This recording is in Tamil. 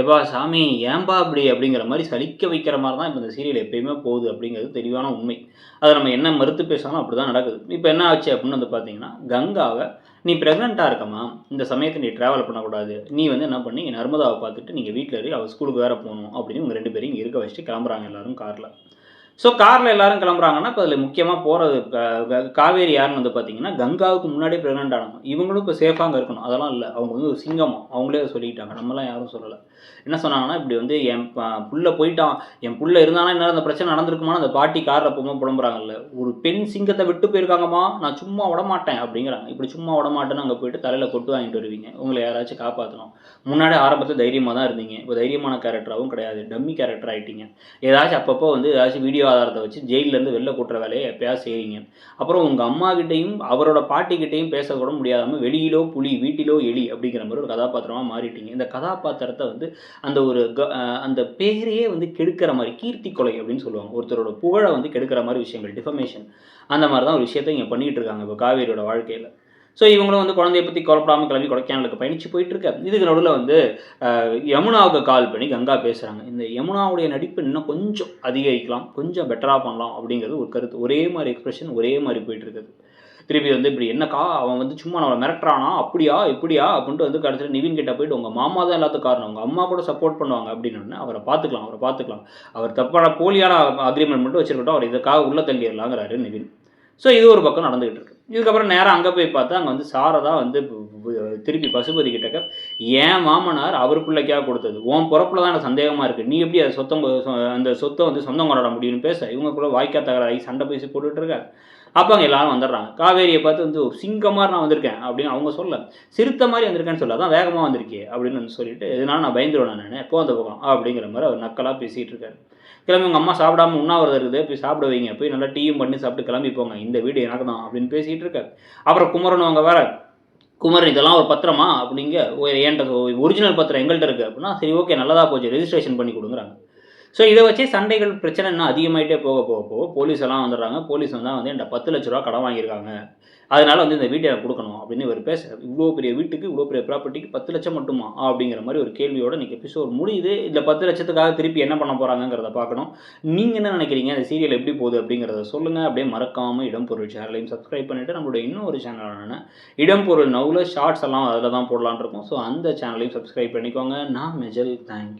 எப்பா சாமி ஏன்பா அப்படி? அப்படிங்கிற மாதிரி சலிக்க வைக்கிற மாதிரி தான் இப்போ இந்த சீரியல் எப்பயுமே போகுது அப்படிங்கிறது தெளிவான உண்மை. அதை நம்ம என்ன மறுத்து பேசாலும் அப்படி தான் நடக்குது. இப்போ என்ன ஆச்சு அப்படின்னு வந்து பார்த்தீங்கன்னா கங்காவை நீ ப்ரெக்னெண்ட்டாக இருக்கம்மா. இந்த சமயத்தை நீ ட்ராவல் பண்ணக்கூடாது. நீ வந்து என்ன பண்ணி? நர்மதாவை பார்த்துட்டு நீங்கள் வீட்டில் இரு. அவள் ஸ்கூலுக்கு வேறு போகணும். அப்படின்னு உங்கள் ரெண்டு பேரையும் இங்கே இருக்க வச்சுட்டு கிளம்புறாங்க எல்லோரும் காரில். ஸோ காரில் எல்லாரும் கிளம்புறாங்கன்னா இப்போ அதில் முக்கியமாக போகிறது காவேரி யாருன்னு வந்து பார்த்தீங்கன்னா கங்காவுக்கு முன்னாடியே ப்ரெக்னென்ட் ஆனவங்க. இவங்களும் இப்போ சேஃபாக அங்கே இருக்கணும். அதெல்லாம் இல்லை. அவங்க வந்து ஒரு சிங்கமாக அவங்களே சொல்லிக்கிட்டாங்க. நம்மலாம் யாரும் சொல்லலை. என்ன சொன்னாங்கன்னா இப்படி வந்து என் புள்ள போயிட்டான். என் புள்ள இருந்தானா என்ன அந்த பிரச்சனை நடந்திருக்குமான்னு அந்த பாட்டி காரில் போகும்போது புலம்புறாங்கல்ல. ஒரு பெண் சிங்கத்தை விட்டு போயிருக்காங்கம்மா. நான் சும்மா விட மாட்டேன் அப்படிங்கிறாங்க. இப்படி சும்மா விட மாட்டேன்னு அங்கே போயிட்டு தலையில் கொட்டு வாங்கிட்டு வருவீங்க. உங்களை யாராச்சும் காப்பாற்றணும் முன்னாடி ஆரம்பத்தில் தைரியமாக தான் இருந்தீங்க. இப்போ தைரியமான கேரக்டராகவும் கிடையாது. டம்மி கேரக்டர் ஆகிட்டீங்க ஏதாச்சும் அப்பப்போ வந்து ஏதாச்சும் வீடியோ ஆதாரத்தை வச்சு ஜெயிலேருந்து வெளில கூட்டுற வேலையை எப்பயாவது செய்கிறீங்க அப்புறம் உங்கள் அம்மாக்கிட்டையும் அவரோட பாட்டிக்கிட்டையும் பேசக்கூட முடியாதாம வெளியிலோ புலி வீட்டிலோ எலி அப்படிங்கிற மாதிரி ஒரு கதாபாத்திரமாக மாறிட்டீங்க. இந்த கதாபாத்திரத்தை வந்து அந்த ஒரு க- அந்த பேரையே வந்து கெடுக்கிற மாதிரி கீர்த்தி கொலை அப்படின்னு சொல்லுவாங்க. ஒருத்தரோட புகழை வந்து கெடுக்கிற மாதிரி விஷயங்கள் டிஃபமேஷன் அந்த மாதிரி தான் ஒரு விஷயத்தை இங்கே பண்ணிகிட்டு இருக்காங்க இப்போ காவேரியோட வாழ்க்கையில். ஸோ இவங்களும் வந்து குழந்தைய பற்றி குழப்படாமல் கிளம்பி கொடைக்கானலுக்கு பயணிச்சு போயிட்டு இருக்க இதுக்கு நடுவில் வந்து யமுனாவுக்கு கால் பண்ணி கங்கா பேசுகிறாங்க இந்த யமுனாவுடைய நடிப்பு இன்னும் கொஞ்சம் அதிகரிக்கலாம் கொஞ்சம் பெட்டராக பண்ணலாம் அப்படிங்கிறது ஒரு கருத்து. ஒரே மாதிரி எக்ஸ்பிரஷன் ஒரே மாதிரி போயிட்டு இருக்குது திருப்பி வந்து இப்படி என்னக்கா அவன் வந்து சும்மா நம்மளை மிரட்டுறானா? அப்படியா? இப்படியா அப்படின்ட்டு வந்து கடைசியில் நிவின் கிட்ட போயிட்டு உங்கள் மாமா தான் எல்லாத்துக்கும் காரணம். உங்கள் அம்மா கூட சப்போர்ட் பண்ணுவாங்க. அப்படின்னு அவரை பார்த்துக்கலாம் அவரை பார்த்துக்கலாம். அவர் தப்பான போலியான அக்ரிமெண்ட் மட்டும் வச்சிருக்கட்டும். அவர் இதுக்காக உள்ள தள்ளிடலாங்கிறாரு நிவின். ஸோ இது ஒரு பக்கம் நடந்துகிட்டு இருக்கு இதுக்கப்புறம் நேராக அங்கே போய் பார்த்தா அங்கே வந்து சாரதா வந்து திருப்பி பசுபதி கிட்டக்க ஏன் மாமனார் அவர் பிள்ளைக்காக கொடுத்தது? உன் பிறப்புல தான் எனக்கு சந்தேகமாக இருக்குது நீ எப்படி அதை சொத்தம் சொ- அந்த சொத்தை வந்து சொந்தம் கொண்டாட முடியும்னு பேச? இவங்க கூட வாய்க்கா தகராகி சண்டை பேசி போட்டுட்டுருக்கா அப்போ அங்கே எல்லாரும் வந்துடுறாங்க. காவேரியை பார்த்து வந்து சிங்கமாக நான் வந்திருக்கேன் அப்படின்னு அவங்க சொல்ல சிறுத்த மாதிரி வந்திருக்கேன்னு சொல்ல அதான் வேகமாக வந்திருக்கே அப்படின்னு வந்து சொல்லிட்டு இதனால நான் பயந்துருவேன் நான் போந்த அந்த பக்கம் அப்படிங்கிற மாதிரி அவர் நக்கலாக பேசிகிட்டு இருக்காரு. கிளம்பி உங்கள் அம்மா சாப்பிடாம உண்ணாவிரதம் இருக்குது போய் சாப்பிட வைங்க போய் நல்லா டீயும் பண்ணி சாப்பிட்டு கிளம்பி போங்க இந்த வீடு எனக்கு தான் அப்படின்னு பேசிகிட்டு இருக்காரு. அப்புறம் குமரன் அவங்க வேற குமரன் இதெல்லாம் ஒரு பத்திரமா? அப்படிங்க என்கிட்ட ஒரிஜினல் பத்திரம் எங்கள்கிட்ட இருக்குது அப்படின்னா சரி ஓகே நல்லதாக போச்சு ரெஜிஸ்ட்ரேஷன் பண்ணி கொடுங்குறாங்க. ஸோ இதை வச்சு சண்டைகள் பிரச்சனை இன்னும் அதிகமாயிட்டே போக போக போக போலீஸ் எல்லாம் வந்துடுறாங்க. போலீஸ் வந்தால் வந்து என்கிட்ட பத்து லட்ச ரூபா கடன் வாங்கியிருக்காங்க. அதனால வந்து இந்த வீட்டை எனக்கு கொடுக்கணும் அப்படின்னு இவர் பேச இவ்வளோ பெரிய வீட்டுக்கு இவ்வளோ பெரிய ப்ராப்பர்ட்டிக்கு பத்து லட்சம் மட்டுமா? அப்படிங்கிற மாதிரி ஒரு கேள்வியோட இன்னைக்கு எபிசோட் முடியுது. இந்த பத்து லட்சத்துக்காக திருப்பி என்ன பண்ண போகிறாங்கங்கிறத பார்க்கணும். நீங்கள் என்ன நினைக்கிறீங்க? இந்த சீரியல் எப்படி போகுது அப்படிங்கிறத சொல்லுங்கள் அப்படியே மறக்காமல் இடம்பொருள் சேனலையும் சப்ஸ்கிரைப் பண்ணிவிட்டு நம்மளுடைய இன்னொரு சேனலான இடம்பொருள் நவுல ஷார்ட்ஸ் எல்லாம் அதில் தான் போடலான் இருக்கும். ஸோ அந்த சேனலையும் சப்ஸ்கிரைப் பண்ணிக்கோங்க. நான் மெஜல் தேங்க்